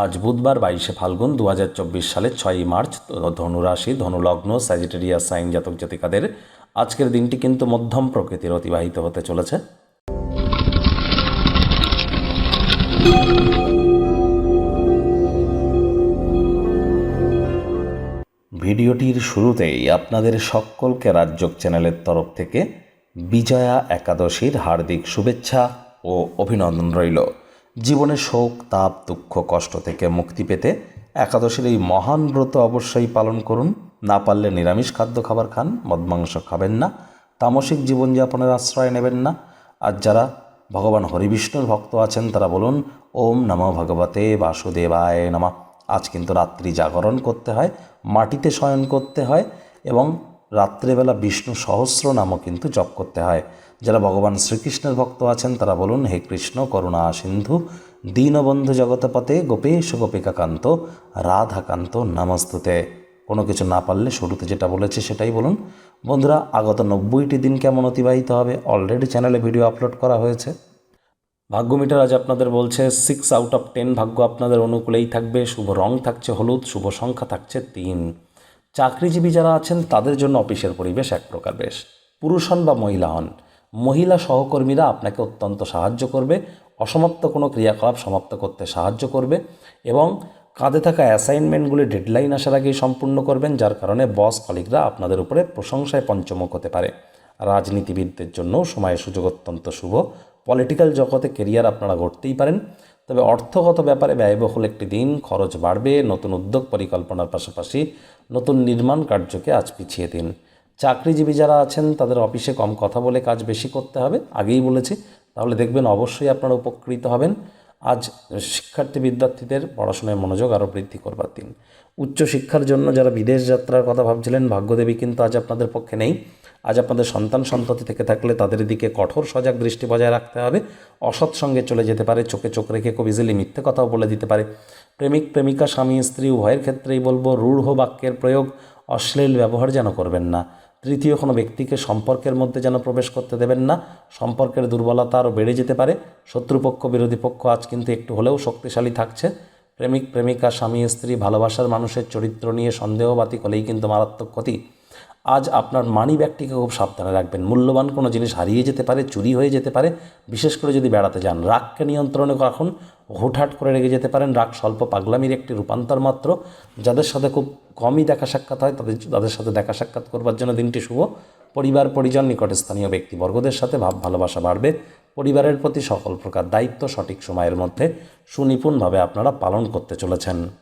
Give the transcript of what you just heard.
আজ বুধবার বাইশে ফাল্গুন দু হাজার চব্বিশ সালের ছয়ই মার্চ, ধনুরাশি, ধনুলগ্ন স্যাজিটেরিয়া সাইন জাতক জাতিকাদের আজকের দিনটি কিন্তু মধ্যম প্রকৃতির অতিবাহিত হতে চলেছে। ভিডিওটির শুরুতেই আপনাদের সকলকে রাজ্যক চ্যানেলের তরফ থেকে বিজয়া একাদশীর হার্দিক শুভেচ্ছা ও অভিনন্দন রইল। জীবনে শোক, তাপ, দুঃখ, কষ্ট থেকে মুক্তি পেতে একাদশীর এই মহান ব্রত অবশ্যই পালন করুন। না পারলে নিরামিষ খাদ্য খাবার খান মদ মাংস খাবেন না, তামসিক জীবনযাপনের আশ্রয় নেবেন না। আর যারা ভগবান হরিবিষ্ণুর ভক্ত আছেন, তারা বলুন, ওম নমঃ ভগবতে বাসুদেবায় নমঃ। আজ কিন্তু রাত্রি জাগরণ করতে হয়, মাটিতে শয়ন করতে হয় এবং রাত্রেবেলা বিষ্ণু সহস্র নামও কিন্তু জপ করতে হয়। যারা ভগবান শ্রীকৃষ্ণের ভক্ত আছেন, তারা বলুন, হে কৃষ্ণ, করুণা সিন্ধু, দীনবন্ধু জগতপতে গোপেশ গোপিকাকান্ত, রাধাকান্ত নমস্তুতে। কোনো কিছু না পারলে শুরুতে যেটা বলেছে সেটাই বলুন। বন্ধুরা, আগত নব্বইটি দিন কেমন অতিবাহিত হবে? অলরেডি চ্যানেলে ভিডিও আপলোড করা হয়েছে। ভাগ্য মিটার আজ আপনাদের বলছে সিক্স আউট অফ টেন ভাগ্য আপনাদের অনুকূলেই থাকবে। শুভ রং থাকছে হলুদ, শুভ সংখ্যা থাকছে তিন। চাকরিজীবী যারা আছেন, তাদের জন্য অফিসের পরিবেশ এক প্রকার বেশ। পুরুষ হন বা মহিলা হন, মহিলা সহকর্মীরা আপনাকে অত্যন্ত সাহায্য করবে, অসমাপ্ত কোনো ক্রিয়াকলাপ সমাপ্ত করতে সাহায্য করবে এবং কাঁধে থাকা অ্যাসাইনমেন্টগুলি ডেডলাইন আসার আগেই সম্পূর্ণ করবেন, যার কারণে বস কলিগরা আপনাদের উপরে প্রশংসায় পঞ্চমুখ হতে পারে। রাজনীতিবিদদের জন্য সময়ের সুযোগ অত্যন্ত শুভ। পলিটিক্যাল জগতে কেরিয়ার আপনারা গড়তেই পারেন। তবে অর্থগত ব্যাপারে ব্যয়বহুল একটি দিন, খরচ বাড়বে, নতুন উদ্যোগ পরিকল্পনার পাশাপাশি নতুন নির্মাণ কার্যকে আজ পিছিয়ে দিন। চাকরিজীবী যারা আছেন, তাদের অফিসে কম কথা বলে কাজ বেশি করতে হবে, আগেই বলেছি। তাহলে দেখবেন অবশ্যই আপনারা উপকৃত হবেন। আজ শিক্ষার্থী বিদ্যার্থীদের পড়াশোনায় মনোযোগ আরও বৃদ্ধি করবার দিন। উচ্চশিক্ষার জন্য যারা বিদেশ যাত্রার কথা ভাবছিলেন, ভাগ্যদেবী কিন্তু আজ আপনাদের পক্ষে নেই। আজ আপনাদের সন্তান সন্ততি থেকে থাকলে তাদের দিকে কঠোর সজাগ দৃষ্টি বজায় রাখতে হবে। অসৎ সঙ্গে চলে যেতে পারে, চোখে চোখ রেখে খুব ইজিলি মিথ্যে কথাও বলে দিতে পারে। প্রেমিক, প্রেমিকা, স্বামী, স্ত্রী, উভয়ের ক্ষেত্রেই বলব, রূঢ় বাক্যের প্রয়োগ অশ্লীল ব্যবহার যেন করবেন না। তৃতীয়, কোনো ব্যক্তিকে সম্পর্কের মধ্যে যেন প্রবেশ করতে দেবেন না। সম্পর্কের দুর্বলতা আরও বেড়ে যেতে পারে। শত্রুপক্ষ, বিরোধী পক্ষ আজ কিন্তু একটু হলেও শক্তিশালী থাকছে। প্রেমিক, প্রেমিকা, স্বামী, স্ত্রী ভালোবাসার মানুষের চরিত্র নিয়ে সন্দেহবাতিক হলেই কিন্তু মারাত্মক ক্ষতি। আজ আপনার মানি ব্যাগটিকে খুব সাবধানে রাখবেন। মূল্যবান কোনো জিনিস হারিয়ে যেতে পারে, চুরি হয়ে যেতে পারে, বিশেষ করে যদি বেড়াতে যান। রাগকে নিয়ন্ত্রণে রাখুন, হুটহাট করে রেগে যেতে পারেন। রাগ স্বল্প পাগলামির একটি রূপান্তর মাত্র। যাদের সাথে খুব কমই দেখা সাক্ষাৎ হয়, তাদের তাদের সাথে দেখা সাক্ষাৎ করবার জন্য দিনটি শুভ। পরিবার, পরিজন, নিকটে স্থানীয় ব্যক্তিবর্গদের সাথে ভাব, ভালোবাসা বাড়বে। পরিবারের প্রতি সকল প্রকার দায়িত্ব সঠিক সময়ের মধ্যে সুনিপুণভাবে আপনারা পালন করতে চলেছেন।